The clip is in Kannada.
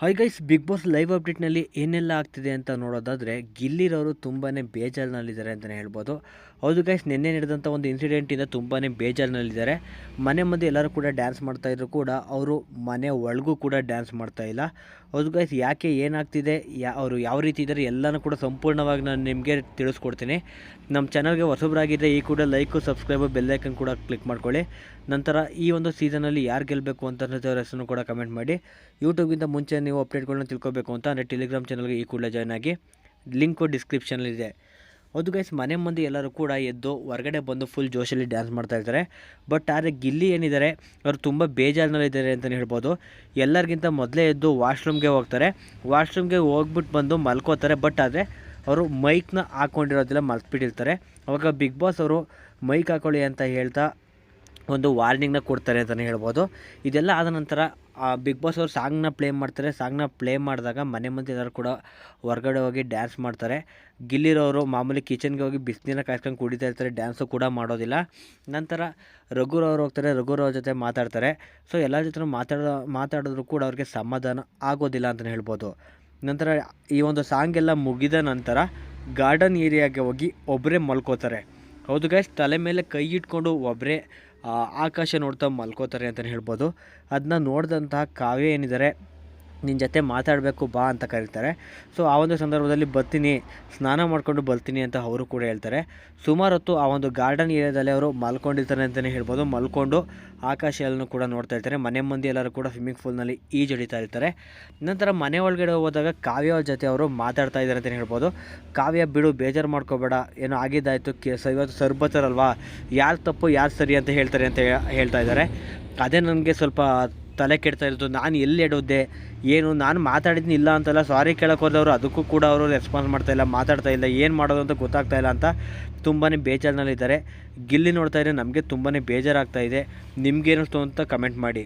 Hi guys Bigg Boss live ಅಪ್ಡೇಟ್ನಲ್ಲಿ ಏನೆಲ್ಲ ಆಗ್ತಿದೆ ಅಂತ ನೋಡೋದಾದರೆ, ಗಿಲ್ಲಿರವರು ತುಂಬಾ ಬೇಜಾರಿನಲ್ಲಿದ್ದಾರೆ ಅಂತಲೇ ಹೇಳ್ಬೋದು. ಹೌದು ಗೈಸ್ ನಿನ್ನೆ ನಡೆದಂಥ ಒಂದು ಇನ್ಸಿಡೆಂಟಿಂದ ತುಂಬಾ ಬೇಜಾರಿನಲ್ಲಿದ್ದಾರೆ. ಮನೆ ಮುಂದೆ ಎಲ್ಲರೂ ಕೂಡ ಡ್ಯಾನ್ಸ್ ಮಾಡ್ತಾಯಿದ್ರು ಕೂಡ, ಅವರು ಮನೆ ಒಳಗೂ ಕೂಡ ಡ್ಯಾನ್ಸ್ ಮಾಡ್ತಾಯಿಲ್ಲ ಹೌದು ಗೈಸ್ ಯಾಕೆ ಏನಾಗ್ತಿದೆ, ಯಾ, ಅವರು ಯಾವ ರೀತಿ ಇದ್ದಾರೆ, ಎಲ್ಲನೂ ಕೂಡ ಸಂಪೂರ್ಣವಾಗಿ ನಾನು ನಿಮಗೆ ತಿಳಿಸ್ಕೊಡ್ತೀನಿ. ನಮ್ಮ ಚಾನಲ್ಗೆ ಹೊಸಬರಾಗಿದ್ದರೆ ಈ ಕೂಡ ಲೈಕು ಸಬ್ಸ್ಕ್ರೈಬು ಬೆಲ್ಲೈಕನ್ ಕೂಡ ಕ್ಲಿಕ್ ಮಾಡ್ಕೊಳ್ಳಿ. ನಂತರ ಈ ಒಂದು ಸೀಸನಲ್ಲಿ ಯಾರು ಗೆಲ್ಲಬೇಕು ಅಂತ ಹೆಸರನ್ನು ಕೂಡ ಕಮೆಂಟ್ ಮಾಡಿ. ಯೂಟ್ಯೂಬ್ಗಿಂತ ಮುಂಚೆ ನೀವು ಅಪ್ಡೇಟ್ಗಳನ್ನ ತಿಳ್ಕೊಬೇಕು ಅಂತ ಅಂದರೆ ಟೆಲಿಗ್ರಾಮ್ ಚಾನಲ್ಗೆ ಈ ಕೂಡಲೇ ಜಾಯ್ನ್ ಆಗಿ. ಲಿಂಕು ಡಿಸ್ಕ್ರಿಪ್ಷನಲ್ಲಿದೆ ಹೌದು ಗೈಸ್ ಮನೆ ಮಂದಿ ಎಲ್ಲರೂ ಕೂಡ ಎದ್ದು ಹೊರಗಡೆ ಬಂದು ಫುಲ್ ಜೋಶಲ್ಲಿ ಡ್ಯಾನ್ಸ್ ಮಾಡ್ತಾ ಇದ್ದಾರೆ ಬಟ್ ಆದರೆ ಗಿಲ್ಲಿ ಏನಿದ್ದಾರೆ ಅವರು ತುಂಬ ಬೇಜಾರಿನಲ್ಲಿದ್ದಾರೆ ಅಂತಲೇ ಹೇಳ್ಬೋದು. ಎಲ್ಲರಿಗಿಂತ ಮೊದಲೇ ಎದ್ದು ವಾಶ್ರೂಮ್ಗೆ ಹೋಗ್ತಾರೆ. ವಾಶ್ರೂಮ್ಗೆ ಹೋಗ್ಬಿಟ್ಟು ಬಂದು ಮಲ್ಕೋತಾರೆ. ಬಟ್ ಆದರೆ ಅವರು ಮೈಕ್ನ ಹಾಕ್ಕೊಂಡಿರೋದೆಲ್ಲ ಮಲ್ತ್ಬಿಟ್ಟಿರ್ತಾರೆ. ಅವಾಗ ಬಿಗ್ ಬಾಸ್ ಅವರು ಮೈಕ್ ಹಾಕೊಳ್ಳಿ ಅಂತ ಹೇಳ್ತಾ ಒಂದು ವಾರ್ನಿಂಗ್ನ ಕೊಡ್ತಾರೆ ಅಂತಲೇ ಹೇಳ್ಬೋದು. ಇದೆಲ್ಲ ಆದ ನಂತರ ಬಿಗ್ ಬಾಸ್ ಅವರು ಸಾಂಗ್ನ ಪ್ಲೇ ಮಾಡ್ತಾರೆ. ಸಾಂಗ್ನ ಪ್ಲೇ ಮಾಡಿದಾಗ ಮನೆ ಮುಂದೆ ಎಲ್ಲರೂ ಕೂಡ ಹೊರಗಡೆ ಹೋಗಿ ಡ್ಯಾನ್ಸ್ ಮಾಡ್ತಾರೆ. ಗಿಲ್ಲಿರೋರು ಮಾಮೂಲಿ ಕಿಚನ್ಗೆ ಹೋಗಿ ಬಿಸಿನೀರ ಕಾಯ್ಸ್ಕೊಂಡು ಕುಡಿತಾ ಇರ್ತಾರೆ. ಡ್ಯಾನ್ಸು ಕೂಡ ಮಾಡೋದಿಲ್ಲ. ನಂತರ ರಘುರವ್ರು ಹೋಗ್ತಾರೆ. ರಘುರವ್ರ ಜೊತೆ ಮಾತಾಡ್ತಾರೆ. ಸೊ ಎಲ್ಲ ಜೊತೆ ಮಾತಾಡೋ, ಮಾತಾಡಿದ್ರು ಕೂಡ ಅವ್ರಿಗೆ ಸಮಾಧಾನ ಆಗೋದಿಲ್ಲ ಅಂತಲೇ ಹೇಳ್ಬೋದು. ನಂತರ ಈ ಒಂದು ಸಾಂಗ್ ಎಲ್ಲ ಮುಗಿದ ನಂತರ ಗಾರ್ಡನ್ ಏರಿಯಾಗೆ ಹೋಗಿ ಒಬ್ಬರೇ ಮಲ್ಕೋತಾರೆ. ಹೌದು ಗೈಸ್ ತಲೆ ಮೇಲೆ ಕೈ ಇಟ್ಕೊಂಡು ಒಬ್ಬರೇ ಆಕಾಶ ನೋಡ್ತಾ ಮಲ್ಕೋತಾರೆ ಅಂತಲೇ ಹೇಳ್ಬೋದು. ಅದನ್ನ ನೋಡಿದಂತಹ ಕಾವ್ಯ ಏನಿದ್ದಾರೆ? ನಿನ್ನ ಜೊತೆ ಮಾತಾಡಬೇಕು ಬಾ ಅಂತ ಕರೀತಾರೆ. ಸೊ ಆ ಒಂದು ಸಂದರ್ಭದಲ್ಲಿ ಬರ್ತೀನಿ, ಸ್ನಾನ ಮಾಡಿಕೊಂಡು ಬರ್ತೀನಿ ಅಂತ ಅವರು ಕೂಡ ಹೇಳ್ತಾರೆ. ಸುಮಾರು ಹೊತ್ತು ಆ ಒಂದು ಗಾರ್ಡನ್ ಏರಿಯಾದಲ್ಲಿ ಅವರು ಮಲ್ಕೊಂಡಿರ್ತಾರೆ ಅಂತಲೇ ಹೇಳ್ಬೋದು. ಮಲ್ಕೊಂಡು ಆಕಾಶ ಕೂಡ ನೋಡ್ತಾ ಇರ್ತಾರೆ. ಮನೆ ಮಂದಿ ಎಲ್ಲರೂ ಕೂಡ ಸ್ವಿಮ್ಮಿಂಗ್ ಪೂಲ್ನಲ್ಲಿ ಈಜಡಿತಾ ಇರ್ತಾರೆ. ನಂತರ ಮನೆ ಒಳಗಡೆ ಹೋದಾಗ ಕಾವ್ಯ ಜೊತೆ ಅವರು ಮಾತಾಡ್ತಾ ಇದ್ದಾರೆ ಅಂತಲೇ ಹೇಳ್ಬೋದು. ಕಾವ್ಯ, ಬಿಡು, ಬೇಜಾರು ಮಾಡ್ಕೋಬೇಡ. ಏನೋ ಆಗಿದ್ದಾಯಿತು. ಕೆ ಇವತ್ತು ಸರ್ಬತ್ತರಲ್ವಾ? ಯಾರು ತಪ್ಪು, ಯಾರು ಸರಿ ಅಂತ ಹೇಳ್ತಾರೆ ಅಂತ ಹೇಳ್ತಾ ಇದ್ದಾರೆ. ಅದೇ ನನಗೆ ಸ್ವಲ್ಪ ತಲೆ ಕೆಡ್ತಾ ಇರೋದು. ನಾನು ಎಲ್ಲಿ ಎಡೋದೆ? ಏನು, ನಾನು ಮಾತಾಡಿದ್ನಿ ಇಲ್ಲ ಅಂತಲ್ಲ ಸಾರಿ ಕೇಳಕ್ಕೆ ಹೋದವರು, ಅದಕ್ಕೂ ಕೂಡ ಅವರು ರೆಸ್ಪಾನ್ಸ್ ಮಾಡ್ತಾ ಇಲ್ಲ, ಮಾತಾಡ್ತಾ ಇಲ್ಲ, ಏನು ಮಾಡೋದು ಅಂತ ಗೊತ್ತಾಗ್ತಾ ಇಲ್ಲ ಅಂತ ತುಂಬಾ ಬೇಜಾರಿನಲ್ಲಿದ್ದಾರೆ. ಗಿಲ್ಲಿ ನೋಡ್ತಾ ಇದ್ರೆ ನಮಗೆ ತುಂಬಾ ಬೇಜಾರಾಗ್ತಾ ಇದೆ. ನಿಮ್ಗೇನಿಸ್ತು ಅಂತ ಕಮೆಂಟ್ ಮಾಡಿ.